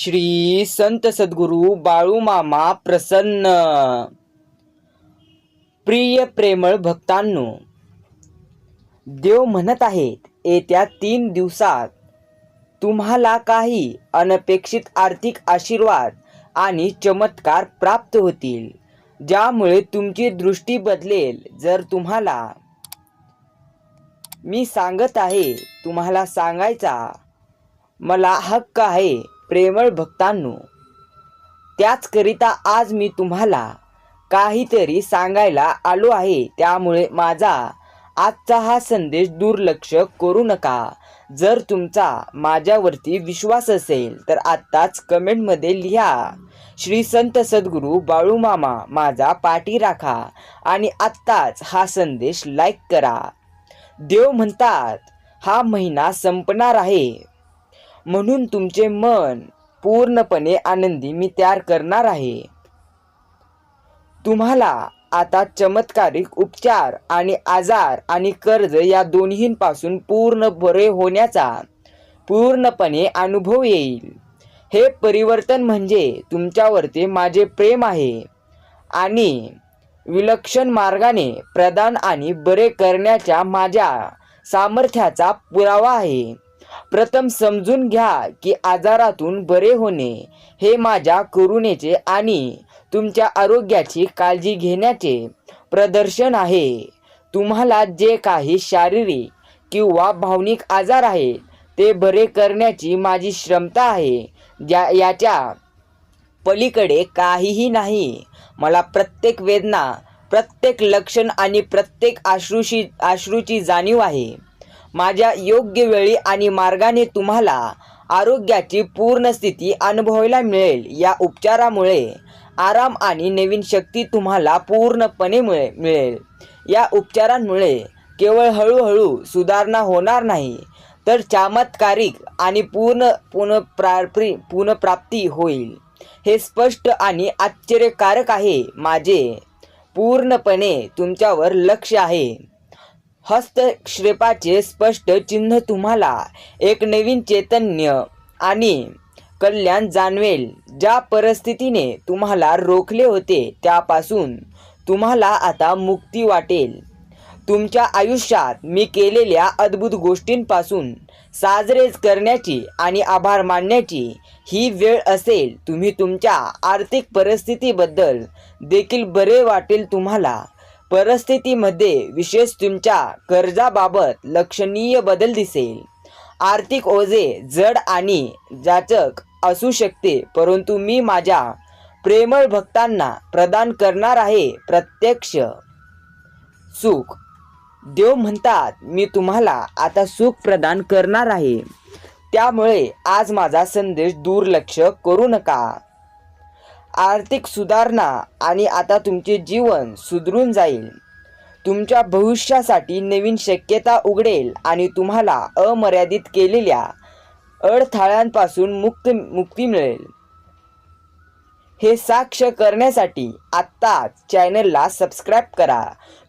श्री संत सद्गुरू बाळूमामा प्रसन्न. प्रिय प्रेमळ भक्तांनो देव म्हणत आहेत येत्या तीन दिवसात तुम्हाला काही अनपेक्षित आर्थिक आशीर्वाद आणि चमत्कार प्राप्त होतील ज्यामुळे तुमची दृष्टी बदलेल. जर तुम्हाला मी सांगत आहे तुम्हाला सांगायचा मला हक्क आहे प्रेमळ भक्तांनो त्याचकरिता आज मी तुम्हाला काहीतरी सांगायला आलो आहे. त्यामुळे माझा आजचा हा संदेश दुर्लक्ष करू नका. जर तुमचा माझ्यावरती विश्वास असेल तर आत्ताच कमेंटमध्ये लिहा. श्री संत सद्गुरू बाळूमामा माझा पाठी राखा आणि आत्ताच हा संदेश लाईक करा. देव म्हणतात हा महिना संपणार आहे. म्हणून तुमचे मन पूर्णपणे आनंदी मी तयार करणार आहे. तुम्हाला आता चमत्कारिक उपचार आणि आजार आणि कर्ज या दोन्हींपासून पूर्ण बरे होण्याचा पूर्णपणे अनुभव येईल. हे परिवर्तन म्हणजे तुमच्यावरती माझे प्रेम आहे आणि विलक्षण मार्गाने प्रदान आणि बरे करण्याच्या माझ्या सामर्थ्याचा पुरावा आहे. प्रथम समजून घ्या की आजारातून बरे होणे हे माझ्या करुणेचे आणि तुमच्या आरोग्याची काळजी घेण्याचे प्रदर्शन आहे. तुम्हाला जे काही शारीरिक किंवा भावनिक आजार आहेत ते बरे करण्याची माझी क्षमता आहे. ज्या याच्या पलीकडे काहीही नाही. मला प्रत्येक वेदना प्रत्येक लक्षण आणि प्रत्येक आश्रुशी आश्रूची जाणीव आहे. माझ्या योग्य वेळी आणि मार्गाने तुम्हाला आरोग्याची पूर्ण स्थिती अनुभवायला मिळेल. या उपचारामुळे आराम आणि नवीन शक्ती तुम्हाला पूर्णपणे मिळे मिळेल. या उपचारांमुळे केवळ हळूहळू सुधारणा होणार नाही तर चमत्कारिक आणि पूर्ण पुनप्राप्री पुनप्राप्ती होईल. हे स्पष्ट आणि आश्चर्यकारक आहे. माझे पूर्णपणे तुमच्यावर लक्ष आहे. हस्तक्षेपाचे स्पष्ट चिन्ह तुम्हाला एक नवीन चैतन्य आणि कल्याण जाणवेल ज्या परिस्थितीने तुम्हाला रोखले होते त्यापासून तुम्हाला आता मुक्ती वाटेल. तुमच्या आयुष्यात मी केलेल्या अद्भुत गोष्टींपासून साजरेच करण्याची आणि आभार मानण्याची ही वेळ असेल. तुम्ही तुमच्या आर्थिक परिस्थितीबद्दल देखील बरे वाटेल तुम्हाला. परिस्थितीमध्ये विशेष तुमच्या कर्जाबाबत लक्षणीय बदल दिसेल. आर्थिक ओझे जड आणि जाचक असू शकते परंतु मी माझ्या प्रेमळ भक्तांना प्रदान करणार आहे प्रत्यक्ष सुख. देव म्हणतात मी तुम्हाला आता सुख प्रदान करणार आहे. त्यामुळे आज माझा संदेश दुर्लक्ष करू नका. आर्थिक सुधारणा आणि आता तुमचे जीवन सुधरून जाईल. तुमच्या भविष्यासाठी नवीन शक्यता उघडेल आणि तुम्हाला अमर्यादित केलेल्या अडथळ्यांपासून मुक्त मुक्ती मिळेल. हे साक्ष करण्यासाठी आत्ताच चॅनलला सबस्क्राईब करा.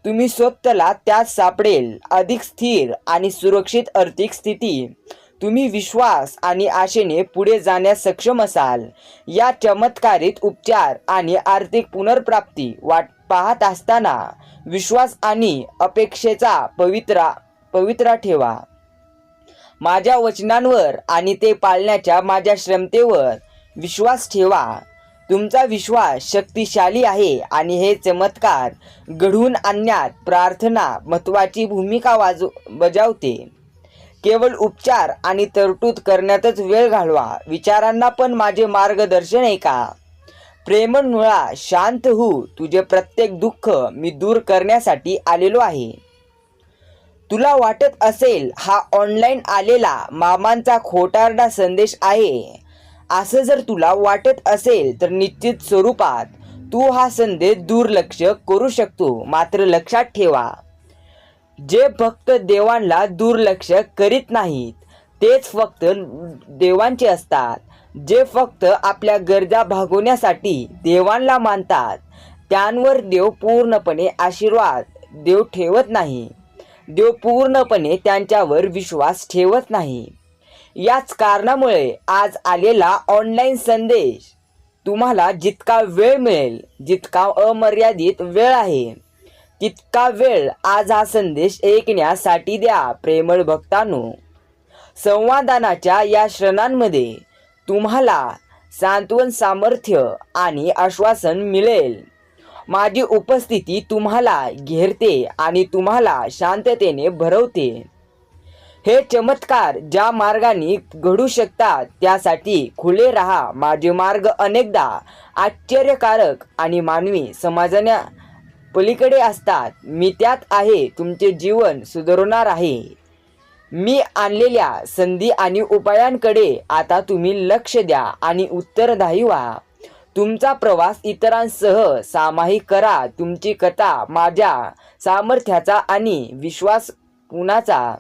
तुम्ही स्वतःला त्यात सापडेल. अधिक स्थिर आणि सुरक्षित आर्थिक स्थिती. तुम्ही विश्वास आणि आशेने पुढे जाण्यास सक्षम असाल. या चमत्कारित उपचार आणि आर्थिक पुनर्प्राप्ती वाट पाहत असताना विश्वास आणि अपेक्षेचा पवित्रा पवित्रा ठेवा. माझ्या वचनांवर आणि ते पाळण्याच्या माझ्या क्षमतेवर विश्वास ठेवा. तुमचा विश्वास शक्तिशाली आहे आणि हे चमत्कार घडवून आणण्यात प्रार्थना महत्त्वाची भूमिका वाजव बजावते. केवळ उपचार आणि तरतूद करण्यातच वेळ घालवा. विचारांना पण माझे मार्गदर्शन आहे का? प्रेमळ शांत हो. तुझे प्रत्येक दुःख मी दूर करण्यासाठी आलेलो आहे. तुला वाटत असेल हा ऑनलाईन आलेला मामांचा खोटारडा संदेश आहे. असं जर तुला वाटत असेल तर निश्चित स्वरूपात तू हा संदेश दुर्लक्ष करू शकतो. मात्र लक्षात ठेवा जे भक्त देवांना दुर्लक्ष करीत नाहीत तेच फक्त देवांचे असतात. जे फक्त आपल्या गरजा भागवण्यासाठी देवांना मानतात त्यांवर देव पूर्णपणे आशीर्वाद देव ठेवत नाही. देव पूर्णपणे त्यांच्यावर विश्वास ठेवत नाही. याच कारणामुळे आज आलेला ऑनलाईन संदेश तुम्हाला जितका वेळ मिळेल जितका अमर्यादित वेळ आहे. तितका वेळ आज हा संदेश ऐकण्यासाठी द्या प्रेमळ भक्तांनो. संवादानाच्या या क्षणांमध्ये तुम्हाला सांत्वन सामर्थ्य आणि आश्वासन मिळेल. माझी उपस्थिती तुम्हाला घेरते आणि तुम्हाला शांततेने भरवते. हे चमत्कार ज्या मार्गाने घडू शकतात त्यासाठी खुले राहा. माझे मार्ग अनेकदा आश्चर्यकारक आणि मानवी समाजाने पलीकडे असतात. मी त्यात आहे. तुमचे जीवन सुधारणार आहे. मी आणलेल्या संधी आणि उपायांकडे आता तुम्ही लक्ष द्या आणि उत्तरदायी व्हा. तुमचा प्रवास इतरांसह सामायिक करा. तुमची कथा माझ्या सामर्थ्याचा आणि विश्वास कुणाचा?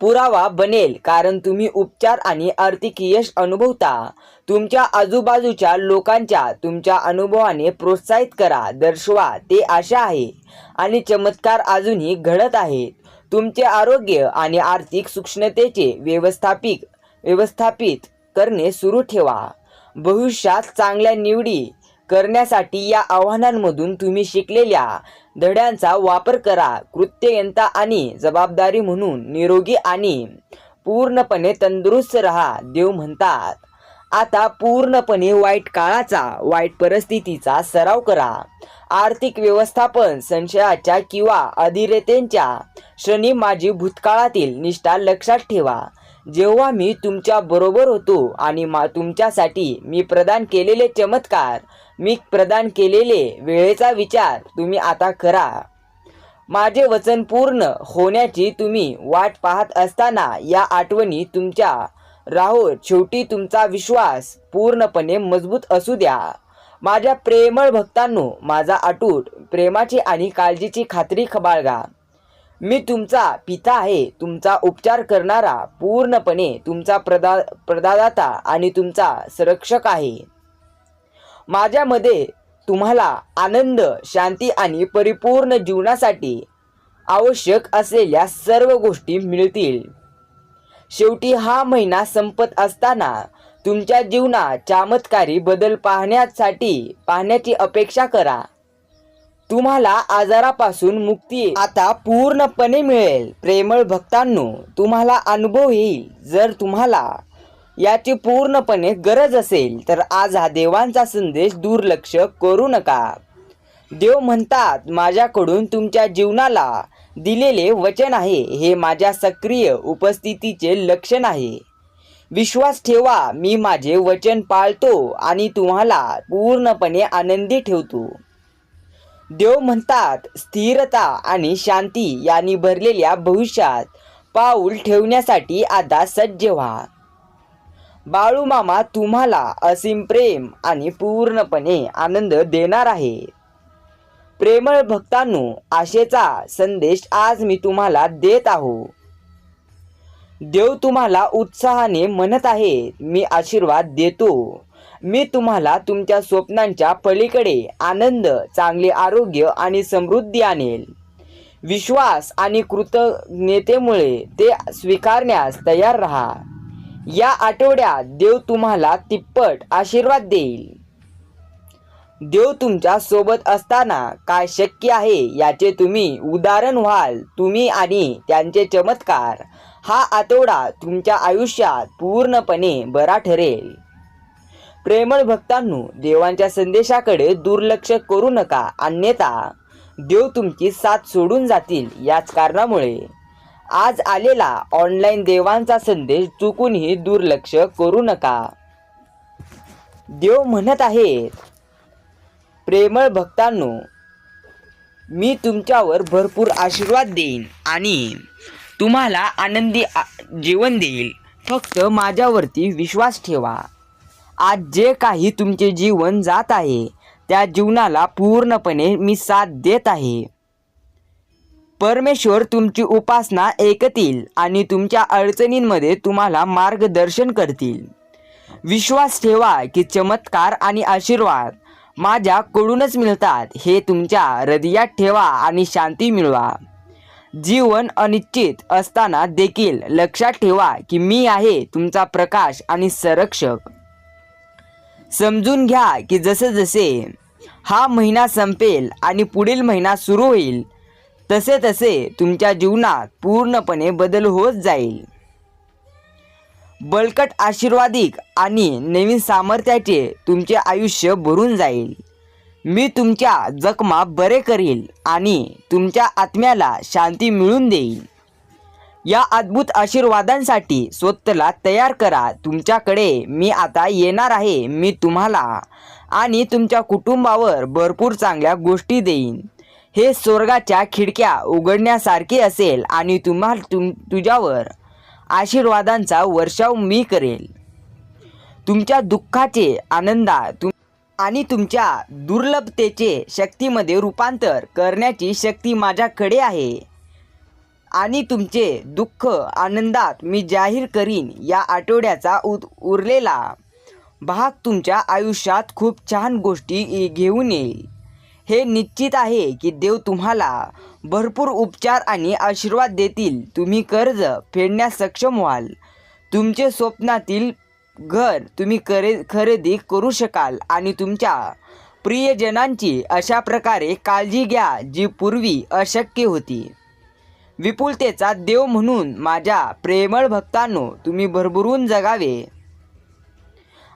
पुरावा बनेल कारण तुम्ही उपचार आणि आर्थिक यश अनुभवता. तुमच्या आजूबाजूच्या लोकांच्या तुमच्या अनुभवाने प्रोत्साहित करा दर्शवा ते आशा आहे. आणि चमत्कार अजूनही घडत आहेत. तुमचे आरोग्य आणि आर्थिक सूक्ष्मतेचे व्यवस्थापिक व्यवस्थापित करणे सुरू ठेवा. भविष्यात चांगल्या निवडी करण्यासाठी या आव्हानांमधून तुम्ही शिकलेल्या धड्यांचा वापर करा कृत्ययंता आणि जबाबदारी म्हणून निरोगी आणि पूर्णपणे तंदुरुस्त राहा देव म्हणतात. आता पूर्णपणे वाईट काळाचा वाईट परिस्थितीचा सराव करा. आर्थिक व्यवस्थापन संशयाच्या किंवा अधीरतेच्या क्षणी माझी भूतकाळातील निष्ठा लक्षात ठेवा. जेव्हा मी तुमच्या बरोबर होतो आणि मा तुमच्यासाठी मी प्रदान केलेले चमत्कार मी प्रदान केलेले वेळेचा विचार तुम्ही आता करा. माझे वचन पूर्ण होण्याची तुम्ही वाट पाहत असताना या आठवणी तुमच्या राहो शेवटी तुमचा विश्वास पूर्णपणे मजबूत असू द्या. माझ्या प्रेमळ भक्तांनो माझा अटूट प्रेमाची आणि काळजीची खात्री खबाळगा. मी तुमचा पिता आहे तुमचा उपचार करणारा पूर्णपणे तुमचा प्रदा प्रदादाता आणि तुमचा संरक्षक आहे. माझ्यामध्ये तुम्हाला आनंद शांती आणि परिपूर्ण जीवनासाठी आवश्यक असलेल्या सर्व गोष्टी मिळतील. शेवटी हा महिना संपत असताना तुमच्या जीवनात चमत्कारी बदल पाहण्यासाठी पाहण्याची अपेक्षा करा. तुम्हाला आजारापासून मुक्ती आता पूर्णपणे मिळेल. प्रेमळ भक्तांनो तुम्हाला अनुभव येईल. जर तुम्हाला याची पूर्णपणे गरज असेल तर आज हा देवांचा संदेश दुर्लक्ष करू नका. देव म्हणतात माझ्याकडून तुमच्या जीवनाला दिलेले वचन आहे. हे माझ्या सक्रिय उपस्थितीचे लक्षण आहे. विश्वास ठेवा मी माझे वचन पाळतो आणि तुम्हाला पूर्णपणे आनंदी ठेवतो. देव म्हणतात स्थिरता आणि शांती यांनी भरलेल्या भविष्यात पाऊल ठेवण्यासाठी आता सज्ज व्हा. बाळूमामा तुम्हाला असीम प्रेम आणि पूर्णपणे आनंद देणार आहे प्रेमळ भक्तांनो आशेचा संदेश आज मी तुम्हाला देत आहो देव तुम्हाला उत्साहाने म्हणत आहे मी आशीर्वाद देतो. मी तुम्हाला तुमच्या स्वप्नांच्या पलीकडे आनंद चांगले आरोग्य आणि समृद्धी आणेल. विश्वास आणि कृतज्ञतेमुळे ते स्वीकारण्यास तयार राहा. या आठवड्यात देव तुम्हाला तिप्पट आशीर्वाद देईल. देव तुमच्यासोबत असताना काय शक्य आहे याचे तुम्ही उदाहरण व्हाल. तुम्ही आणि त्यांचे चमत्कार. हा आठवडा तुमच्या आयुष्यात पूर्णपणे बरा ठरेल. प्रेमळ भक्तांनो देवांच्या संदेशाकडे दुर्लक्ष करू नका. अन्यथा देव तुमची साथ सोडून जातील याच कारणामुळे. आज आलेला ऑनलाईन देवांचा संदेश चुकूनही दुर्लक्ष करू नका. देव म्हणत आहेत प्रेमळ भक्तांनो मी तुमच्यावर भरपूर आशीर्वाद देईन आणि तुम्हाला आनंदी जीवन देईल. फक्त माझ्यावरती विश्वास ठेवा. आज जे काही तुमचे जीवन जात आहे त्या जीवनाला पूर्णपणे मी साथ देत आहे. परमेश्वर तुमची उपासना ऐकतील आणि तुमच्या अडचणींमध्ये तुम्हाला मार्गदर्शन करतील. विश्वास ठेवा की चमत्कार आणि आशीर्वाद माझ्याकडूनच मिळतात. हे तुमच्या हृदयात ठेवा आणि शांती मिळवा. जीवन अनिश्चित असताना देखील लक्षात ठेवा की मी आहे तुमचा प्रकाश आणि संरक्षक. समजून घ्या की जसे जसे हा महिना संपेल आणि पुढील महिना सुरू होईल तसे तसे तुमच्या जीवनात पूर्णपणे बदल होत जाईल. बळकट आशीर्वादिक आणि नवीन सामर्थ्याचे तुमचे आयुष्य भरून जाईल. मी तुमच्या जखमा बरे करील आणि तुमच्या आत्म्याला शांती मिळून देईल. या अद्भुत आशीर्वादांसाठी स्वतःला तयार करा. तुमच्याकडे मी आता येणार आहे. मी तुम्हाला आणि तुमच्या कुटुंबावर भरपूर चांगल्या गोष्टी देईन. हे स्वर्गाच्या खिडक्या उघडण्यासारखे असेल आणि तुम्हा तुम तुझ्यावर आशीर्वादांचा वर्षाव मी करेल. तुमच्या दुःखाचे आनंदा तुम आणि तुमच्या दुर्लभतेचे शक्तीमध्ये रूपांतर करण्याची शक्ती माझ्याकडे आहे. आणि तुमचे दुःख आनंदात मी जाहीर करीन या आठवड्याचा उत उरलेला भाग तुमच्या आयुष्यात खूप छान गोष्टी घेऊन येईल. हे निश्चित आहे की देव तुम्हाला भरपूर उपचार आणि आशीर्वाद देतील. तुम्ही कर्ज फेडण्यास सक्षम व्हाल. तुमचे स्वप्नातील घर तुम्ही करे खरेदी करू शकाल आणि तुमच्या प्रियजनांची अशा प्रकारे काळजी घ्या जी पूर्वी अशक्य होती. विपुलतेचा देव म्हणून माझ्या प्रेमळ भक्तांनो तुम्ही भरभरून जगावे.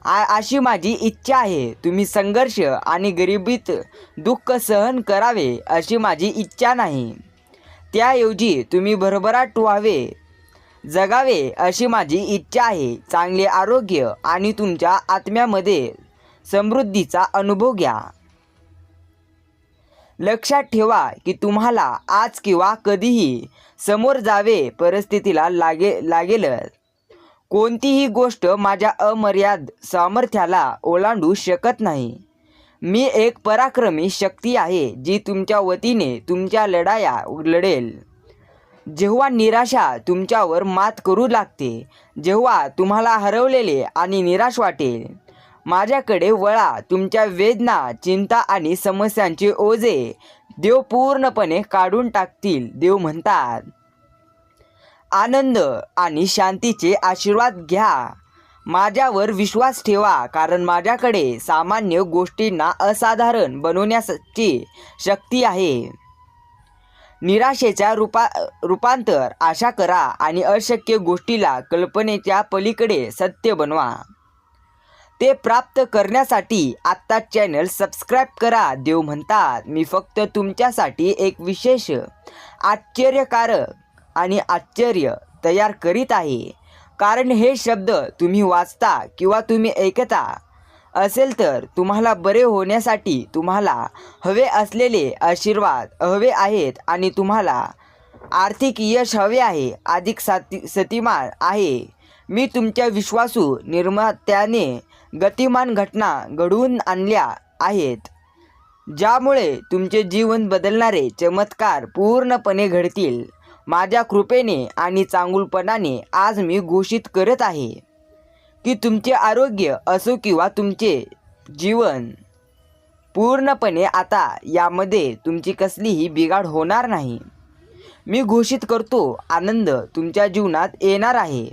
आ अशी माझी इच्छा आहे. तुम्ही संघर्ष आणि गरिबीत दुःख सहन करावे अशी माझी इच्छा नाही. त्याऐवजी तुम्ही भरभराट व्हावे जगावे अशी माझी इच्छा आहे. चांगले आरोग्य आणि तुमच्या आत्म्यामध्ये समृद्धीचा अनुभव घ्या. लक्षात ठेवा की तुम्हाला आज किंवा कधीही समोर जावे परिस्थितीला लागे लागेलच. कोणतीही गोष्ट माझ्या अमर्याद सामर्थ्याला ओलांडू शकत नाही. मी एक पराक्रमी शक्ती आहे जी तुमच्या वतीने तुमच्या लढाया लढेल. जेव्हा निराशा तुमच्यावर मात करू लागते जेव्हा तुम्हाला हरवलेले आणि निराश वाटेल माझ्याकडे वळा तुमच्या वेदना चिंता आणि समस्यांचे ओझे देव पूर्णपणे काढून टाकतील देव म्हणतात. आनंद आणि शांतीचे आशीर्वाद घ्या. माझ्यावर विश्वास ठेवा कारण माझ्याकडे सामान्य गोष्टींना असाधारण बनवण्याची शक्ती आहे. निराशेच्या रूपा रूपांतर आशा करा आणि अशक्य गोष्टीला कल्पनेच्या पलीकडे सत्य बनवा. ते प्राप्त करण्यासाठी आत्ता चॅनल सबस्क्राईब करा देव म्हणतात. मी फक्त तुमच्यासाठी एक विशेष आश्चर्यकारक आणि आश्चर्य तयार करीत आहे. कारण हे शब्द तुम्ही वाचता किंवा तुम्ही ऐकता असेल तर तुम्हाला बरे होण्यासाठी तुम्हाला हवे असलेले आशीर्वाद हवे आहेत आणि तुम्हाला आर्थिक यश हवे आहे. अधिक साती सतीमान आहे. मी तुमच्या विश्वासू निर्मात्याने गतिमान घटना घडवून आणल्या आहेत ज्यामुळे तुमचे जीवन बदलणारे चमत्कार पूर्णपणे घडतील. माझ्या कृपेने आणि चांगुलपणाने आज मी घोषित करत आहे की तुमचे आरोग्य असो किंवा तुमचे जीवन पूर्णपणे आता यामध्ये तुमची कसलीही बिघाड होणार नाही. मी घोषित करतो आनंद तुमच्या जीवनात येणार आहे.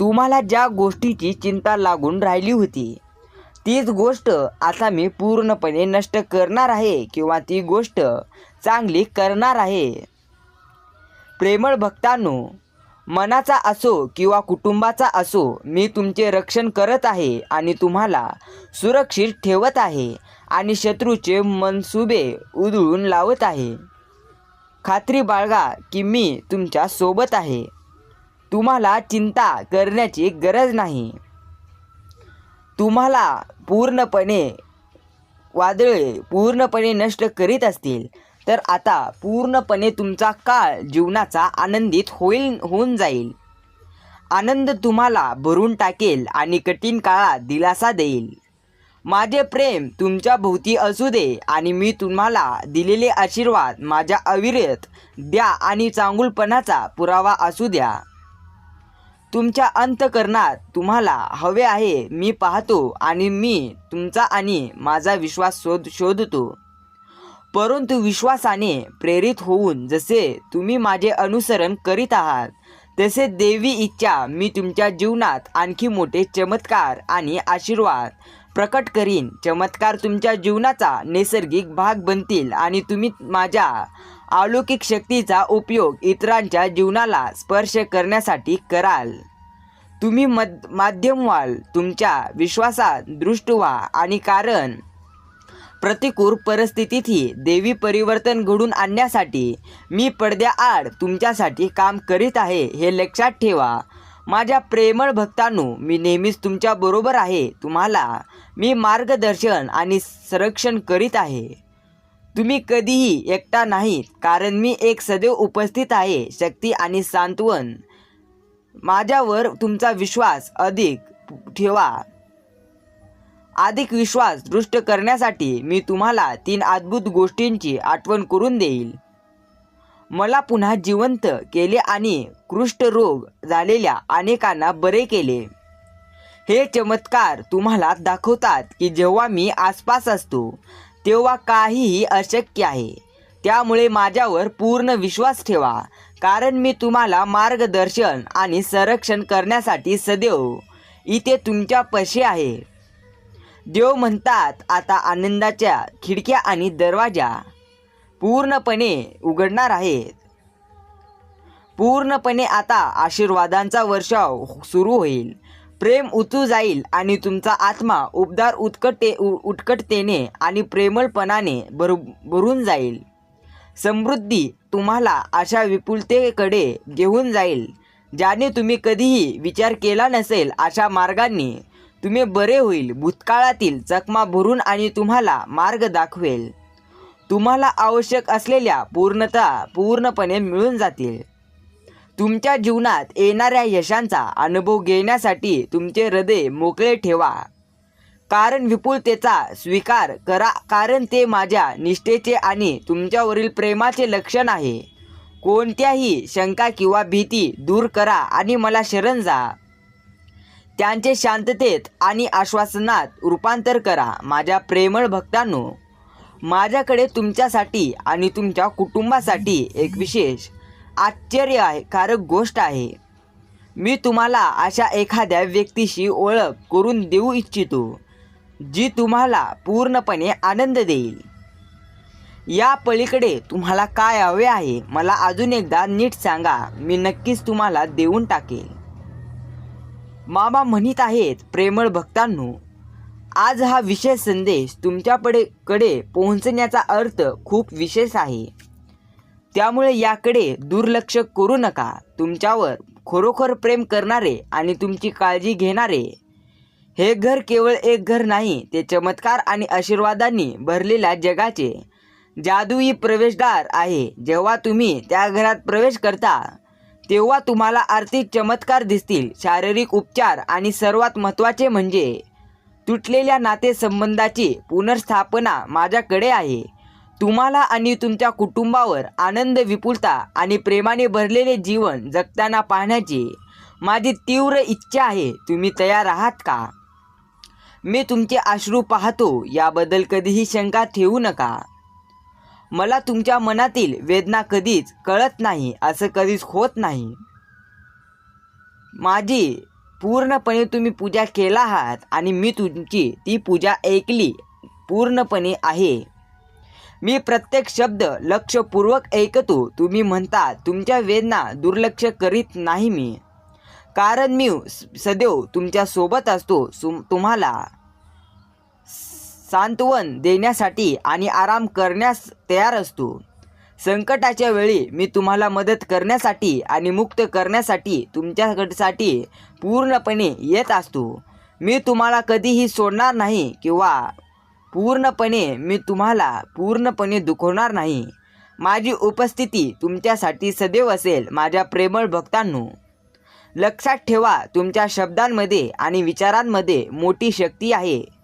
तुम्हाला ज्या गोष्टीची चिंता लागून राहिली होती तीच गोष्ट आता मी पूर्णपणे नष्ट करणार आहे किंवा ती गोष्ट चांगली करणार आहे. प्रेमळ भक्तांनो मनाचा असो किंवा कुटुंबाचा असो मी तुमचे रक्षण करत आहे आणि तुम्हाला सुरक्षित ठेवत आहे आणि शत्रूचे मनसुबे उधळून लावत आहे. खात्री बाळगा की मी तुमच्यासोबत आहे. तुम्हाला चिंता करण्याची गरज नाही. तुम्हाला पूर्णपणे वादळे पूर्णपणे नष्ट करीत असतील. तर आता पूर्णपणे तुमचा काळ जीवनाचा आनंदित होईल होऊन जाईल. आनंद तुम्हाला भरून टाकेल आणि कठीण काळात दिलासा देईल. माझे प्रेम तुमच्या भोवती असू दे आणि मी तुम्हाला दिलेले आशीर्वाद माझ्या अविरत द्या आणि चांगुलपणाचा पुरावा असू द्या. तुमच्या अंतकरणात तुम्हाला हवे आहे मी पाहतो आणि मी तुमचा आणि माझा विश्वास शोध शोधतो. परंतु विश्वासाने प्रेरित होऊन जसे तुम्ही माझे अनुसरण करीत आहात तसे देवी इच्छा मी तुमच्या जीवनात आणखी मोठे चमत्कार आणि आशीर्वाद प्रकट करीन. चमत्कार तुमच्या जीवनाचा नैसर्गिक भाग बनतील आणि तुम्ही माझ्या अलौकिक शक्तीचा उपयोग इतरांच्या जीवनाला स्पर्श करण्यासाठी कराल. तुम्ही मद माध्यम व्हाल तुमच्या विश्वासात दृष्ट व्हा आणि कारण प्रतिकूल परिस्थितीतही देवी परिवर्तन घडून आणण्यासाठी मी पडद्याआड तुमच्यासाठी काम करीत आहे हे लक्षात ठेवा. माझ्या प्रेमळ भक्तांनो मी नेहमीच तुमच्याबरोबर आहे. तुम्हाला मी मार्गदर्शन आणि संरक्षण करीत आहे. तुम्ही कधीही एकटा नाहीत कारण मी एक सदैव उपस्थित आहे शक्ती आणि सांत्वन. माझ्यावर तुमचा विश्वास अधिक ठेवा. अधिक विश्वास दृष्ट करण्यासाठी मी तुम्हाला तीन अद्भुत गोष्टींची आठवण करून देईल. मला पुन्हा जिवंत केले आणि कृष्ठरोग झालेल्या अनेकांना बरे केले. हे चमत्कार तुम्हाला दाखवतात की जेव्हा मी आसपास असतो तेव्हा काहीही अशक्य आहे. त्यामुळे माझ्यावर पूर्ण विश्वास ठेवा कारण मी तुम्हाला मार्गदर्शन आणि संरक्षण करण्यासाठी सदैव इथे तुमच्या पशी आहे. देव म्हणतात आता आनंदाच्या खिडक्या आणि दरवाजा पूर्णपणे उघडणार आहेत. पूर्णपणे आता आशीर्वादांचा वर्षाव सुरू होईल. प्रेम उतू जाईल आणि तुमचा आत्मा उबदार उत्कटे उ- उत्कटतेने आणि प्रेमळपणाने भर भरून जाईल. समृद्धी तुम्हाला अशा विपुलतेकडे घेऊन जाईल ज्याने तुम्ही कधीही विचार केला नसेल अशा मार्गांनी तुम्ही बरे होईल भूतकाळातील चकमा भरून आणि तुम्हाला मार्ग दाखवेल. तुम्हाला आवश्यक असलेल्या पूर्णता पूर्णपणे मिळून जातील. तुमच्या जीवनात येणाऱ्या यशांचा अनुभव घेण्यासाठी तुमचे हृदय मोकळे ठेवा. कारण विपुलतेचा स्वीकार करा कारण ते माझ्या निष्ठेचे आणि तुमच्यावरील प्रेमाचे लक्षण आहे. कोणत्याही शंका किंवा भीती दूर करा आणि मला शरण जा. त्यांचे शांततेत आणि आश्वासनात रूपांतर करा माझ्या प्रेमळ भक्तांनो. माझ्याकडे तुमच्यासाठी आणि तुमच्या कुटुंबासाठी एक विशेष आश्चर्य आहे कारक गोष्ट आहे. मी तुम्हाला अशा एखाद्या व्यक्तीशी ओळख करून देऊ इच्छितो जी तुम्हाला पूर्णपणे आनंद देईल. या पलीकडे तुम्हाला काय हवे आहे मला अजून एकदा नीट सांगा मी नक्कीच तुम्हाला देऊन टाकेल. मामा म्हणत आहेत प्रेमळ भक्तांनो आज हा विशेष संदेश तुमच्याकडे कडे पोहोचण्याचा अर्थ खूप विशेष आहे. त्यामुळे याकडे दुर्लक्ष करू नका. तुमच्यावर खरोखर प्रेम करणारे आणि तुमची काळजी घेणारे. हे घर केवळ एक घर नाही ते चमत्कार आणि आशीर्वादांनी भरलेल्या जगाचे जादुई प्रवेशद्वार आहे. जेव्हा तुम्ही त्या घरात प्रवेश करता तेव्हा तुम्हाला आर्थिक चमत्कार दिसतील. शारीरिक उपचार आणि सर्वात महत्त्वाचे म्हणजे तुटलेल्या नातेसंबंधाची पुनर्स्थापना माझ्याकडे आहे. तुम्हाला आणि तुमच्या कुटुंबावर आनंद विपुलता आणि प्रेमाने भरलेले जीवन जगताना पाहण्याची माझी तीव्र इच्छा आहे. तुम्ही तयार आहात का? मी तुमचे अश्रू पाहतो. याबद्दल कधीही शंका ठेवू नका. मला तुमच्या मनातील वेदना कधीच कळत नाही असं कधीच होत नाही. माझी पूर्णपणे तुम्ही पूजा केला आहात आणि मी तुमची ती पूजा ऐकली पूर्णपणे आहे. मी प्रत्येक शब्द लक्षपूर्वक ऐकतो तुम्ही म्हणता तुमच्या वेदना दुर्लक्ष करीत नाही मी. कारण मी स- सदैव तुमच्यासोबत असतो सु तुम्हाला. सांत्वन देण्यासाठी आणि आराम करण्यास तयार असतो. संकटाच्या वेळी मी तुम्हाला मदत करण्यासाठी आणि मुक्त करण्यासाठी तुमच्यासाठी पूर्णपणे येत असतो. मी तुम्हाला कधीही सोडणार नाही किंवा पूर्णपणे मी तुम्हाला पूर्णपणे दुखवणार नाही. माझी उपस्थिती तुमच्यासाठी सदैव असेल माझ्या प्रेमळ भक्तांनो. लक्षात ठेवा तुमच्या शब्दांमध्ये आणि विचारांमध्ये मोठी शक्ती आहे.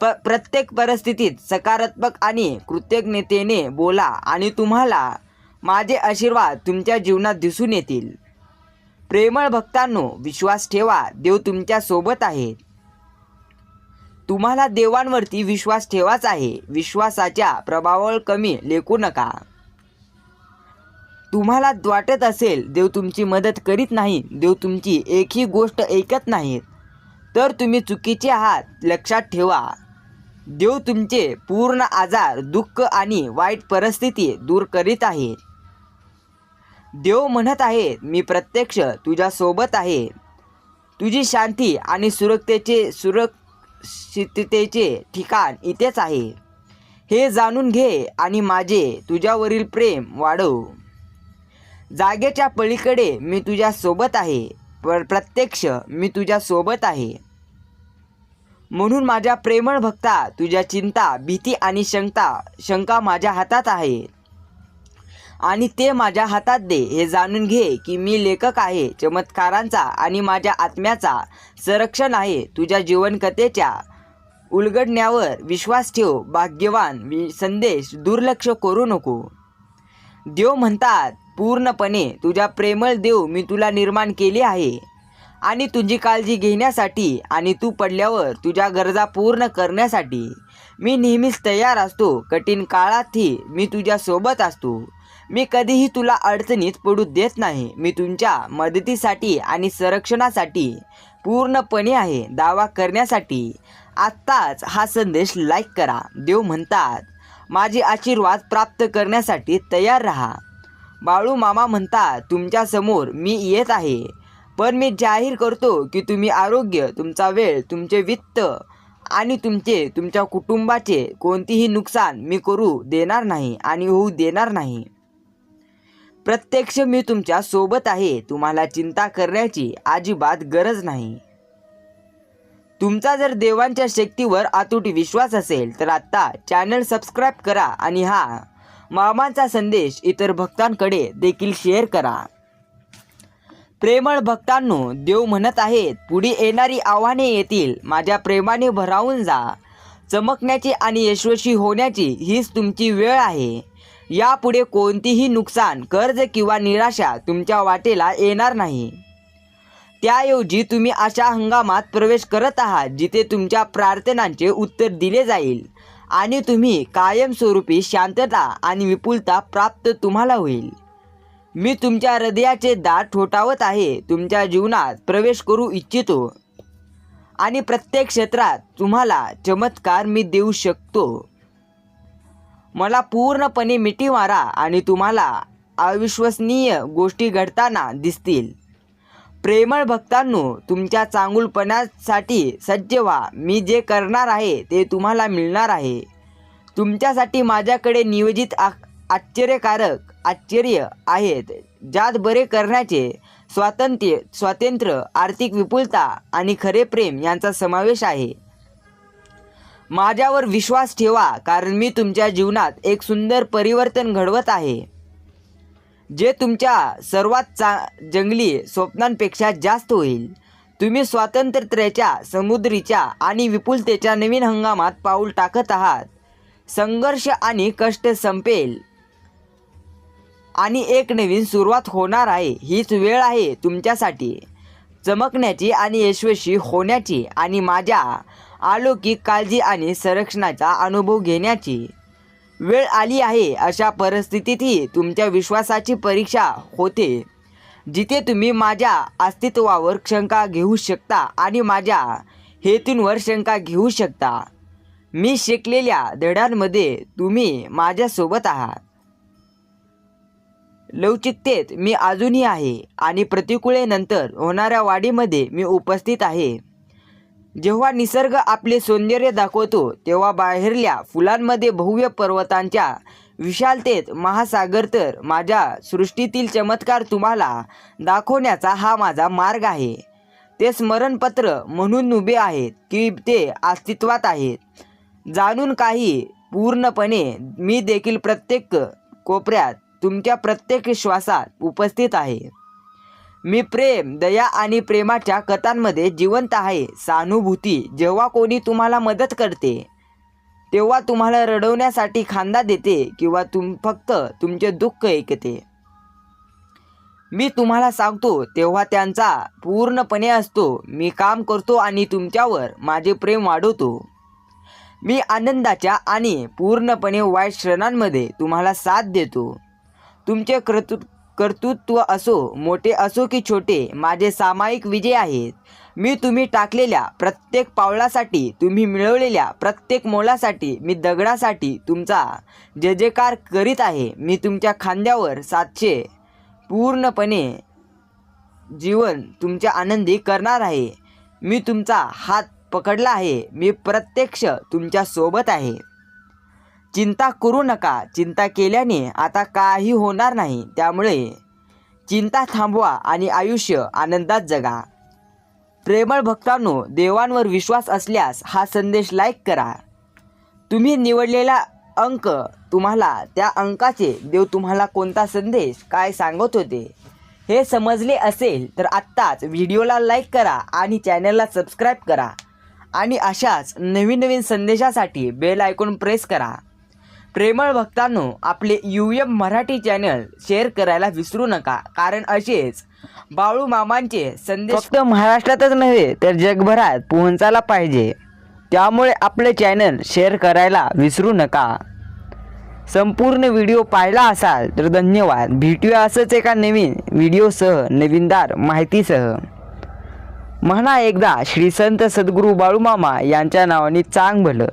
प प्रत्येक परिस्थितीत सकारात्मक आणि कृतज्ञतेने बोला आणि तुम्हाला माझे आशीर्वाद तुमच्या जीवनात दिसून येतील. प्रेमळ भक्तांनो विश्वास ठेवा देव तुमच्यासोबत आहे. तुम्हाला देवांवरती विश्वास ठेवाच आहे. विश्वासाच्या प्रभावावर कमी लेखू नका. तुम्हाला वाटत असेल देव तुमची मदत करीत नाही देव तुमची एकही गोष्ट ऐकत नाहीत तर तुम्ही चुकीचे आहात लक्षात ठेवा. देव तुमचे पूर्ण आजार दुःख आणि वाईट परिस्थिती दूर करीत आहे. देव म्हणत आहे मी प्रत्यक्ष तुझ्यासोबत आहे. तुझी शांती आणि सुरक्षतेचे सुरक्षिततेचे ठिकाण इथेच आहे. हे जाणून घे आणि माझे तुझ्यावरील प्रेम वाढव. जागेच्या पलीकडे मी तुझ्यासोबत आहे. पर प्रत्यक्ष मी तुझ्यासोबत आहे. म्हणून माझ्या प्रेमळ भक्ता तुझ्या चिंता भीती आणि शंका शंका माझ्या हातात आहे. आणि ते माझ्या हातात दे हे जाणून घे की मी लेखक आहे चमत्कारांचा आणि माझ्या आत्म्याचा संरक्षण आहे तुझ्या जीवनकथेच्या उलगडण्यावर विश्वास ठेव भाग्यवान वि- संदेश दुर्लक्ष करू नको. देव म्हणतात पूर्णपणे तुझ्या प्रेमळ देव मी तुला निर्माण केले आहे. आणि तुझी काळजी घेण्यासाठी आणि तू पडल्यावर तुझ्या गरजा पूर्ण करण्यासाठी. मी नेहमीच तयार असतो. कठीण काळातही मी तुझ्यासोबत असतो. मी कधीही तुला अडचणीत पडू देत नाही. मी तुमच्या मदतीसाठी आणि संरक्षणासाठी पूर्णपणे आहे दावा करण्यासाठी. आत्ताच हा संदेश लाईक करा. देव म्हणतात माझे आशीर्वाद प्राप्त करण्यासाठी तयार राहा. बाळू मामा म्हणतात तुमच्यासमोर मी येत आहे. पण मी जाहीर करतो की तुम्ही आरोग्य तुमचा वेळ तुमचे वित्त आणि तुमचे तुमच्या कुटुंबाचे कोणतीही नुकसान मी करू देणार नाही आणि होऊ देणार नाही. प्रत्यक्ष मी तुमच्यासोबत आहे तुम्हाला चिंता करण्याची अजिबात गरज नाही. तुमचा जर देवांच्या शक्तीवर अतूट विश्वास असेल तर आत्ता चॅनल सबस्क्राईब करा आणि हा मामांचा संदेश इतर भक्तांकडे देखील शेअर करा. प्रेमळ भक्तांनो देव म्हणत आहेत पुढे येणारी आव्हाने येतील. माझ्या प्रेमाने भरावून जा. चमकण्याची आणि यशस्वी होण्याची हीच तुमची वेळ आहे. यापुढे कोणतीही नुकसान कर्ज किंवा निराशा तुमच्या वाटेला येणार नाही. त्याऐवजी तुम्ही अशा हंगामात प्रवेश करत आहात जिथे तुमच्या प्रार्थनांचे उत्तर दिले जाईल आणि तुम्ही कायमस्वरूपी शांतता आणि विपुलता प्राप्त तुम्हाला होईल. मी तुमच्या हृदयाचे दार ठोठावत आहे. तुमच्या जीवनात प्रवेश करू इच्छितो. आणि प्रत्येक क्षेत्रात तुम्हाला चमत्कार मी देऊ शकतो. मला पूर्णपणे मिठी मारा आणि तुम्हाला अविश्वसनीय गोष्टी घडताना दिसतील. प्रेमळ भक्तांनो तुमच्या चांगुलपणासाठी सज्ज व्हा. मी जे करणार आहे ते तुम्हाला मिळणार आहे. तुमच्यासाठी माझ्याकडे नियोजित आश्चर्यकारक आश्चर्य आहेत. ज्यात बरे करण्याचे स्वातंत्र्य स्वातंत्र्य आर्थिक विपुलता आणि खरे प्रेम यांचा समावेश आहे. माझ्यावर विश्वास ठेवा कारण मी तुमच्या जीवनात एक सुंदर परिवर्तन घडवत आहे. जे तुमच्या सर्वात चा जंगली स्वप्नांपेक्षा जास्त होईल. तुम्ही स्वातंत्र्याच्या समुद्रीच्या आणि विपुलतेच्या नवीन हंगामात पाऊल टाकत आहात. संघर्ष आणि कष्ट संपेल. आणि एक नवीन सुरुवात होणार आहे. हीच वेळ आहे तुमच्यासाठी. चमकण्याची आणि यशस्वी होण्याची आणि माझ्या अलौकिक काळजी आणि संरक्षणाचा अनुभव घेण्याची वेळ आली आहे अशा परिस्थितीतही तुमच्या विश्वासाची परीक्षा होते. जिथे तुम्ही माझ्या अस्तित्वावर शंका घेऊ शकता आणि माझ्या हेतूंवर शंका घेऊ शकता. मी शिकलेल्या धड्यांमध्ये तुम्ही माझ्यासोबत आहात. लवचिकतेत मी अजूनही आहे आणि प्रतिकूळेनंतर होणाऱ्या वाढीमध्ये मी उपस्थित आहे. जेव्हा निसर्ग आपले सौंदर्य दाखवतो तेव्हा बाहेरल्या फुलांमध्ये भव्य पर्वतांच्या विशालतेत महासागर तर माझ्या सृष्टीतील चमत्कार तुम्हाला दाखवण्याचा हा माझा मार्ग आहे. ते स्मरणपत्र म्हणून उभे आहेत की ते अस्तित्वात आहेत. जाणून काही पूर्णपणे मी देखील प्रत्येक कोपऱ्यात तुमच्या प्रत्येक श्वासात उपस्थित आहे. मी प्रेम दया आणि प्रेमाच्या कथांमध्ये जिवंत आहे सहानुभूती. जेव्हा कोणी तुम्हाला मदत करते तेव्हा तुम्हाला रडवण्यासाठी खांदा देते किंवा तुम फक्त तुमचे दुःख ऐकते. मी तुम्हाला सांगतो तेव्हा त्यांचा पूर्णपणे असतो. मी काम करतो आणि तुमच्यावर माझे प्रेम वाढवतो. मी आनंदाच्या आणि पूर्णपणे वाईट क्षणांमध्ये तुम्हाला साथ देतो. तुमचे कर्तृ कर्तृत्व असो मोठे असो की छोटे माझे सामायिक विजय आहेत. मी तुम्ही टाकलेल्या प्रत्येक पावलासाठी तुम्ही मिळवलेल्या प्रत्येक मोलासाठी मी दगडासाठी तुमचा जे जयकार करीत आहे. मी तुमच्या खांद्यावर सातशे पूर्णपणे जीवन तुमच्या आनंदी करणार आहे. मी तुमचा हात पकडला आहे. मी प्रत्यक्ष तुमच्यासोबत आहे. चिंता करू नका. चिंता केल्याने आता काही होणार नाही. त्यामुळे चिंता थांबवा आणि आयुष्य आनंदात जगा. प्रेमळ भक्तांनो देवांवर विश्वास असल्यास हा संदेश लाईक करा. तुम्ही निवडलेला अंक तुम्हाला त्या अंकाचे देव तुम्हाला कोणता संदेश काय सांगत होते हे समजले असेल तर आत्ताच व्हिडिओला लाईक करा आणि चॅनलला सबस्क्राईब करा. आणि अशाच नवीन नवीन संदेशासाठी बेल आयकॉन प्रेस करा. प्रेमळ भक्तांनो आपले U M Marathi channel share करायला विसरू नका. कारण असेच बाळू मामांचे संदेश फक्त महाराष्ट्रातच नव्हे तर जगभरात पोहोचायला पाहिजे. त्यामुळे आपले चॅनल शेअर करायला विसरू नका. संपूर्ण व्हिडिओ पाहिला असाल तर धन्यवाद. भेटूया असंच एका नवीन व्हिडिओसह नवीनदार माहितीसह. म्हणा एकदा श्री संत सद्गुरू बाळूमामा यांच्या नावाने चांग भलं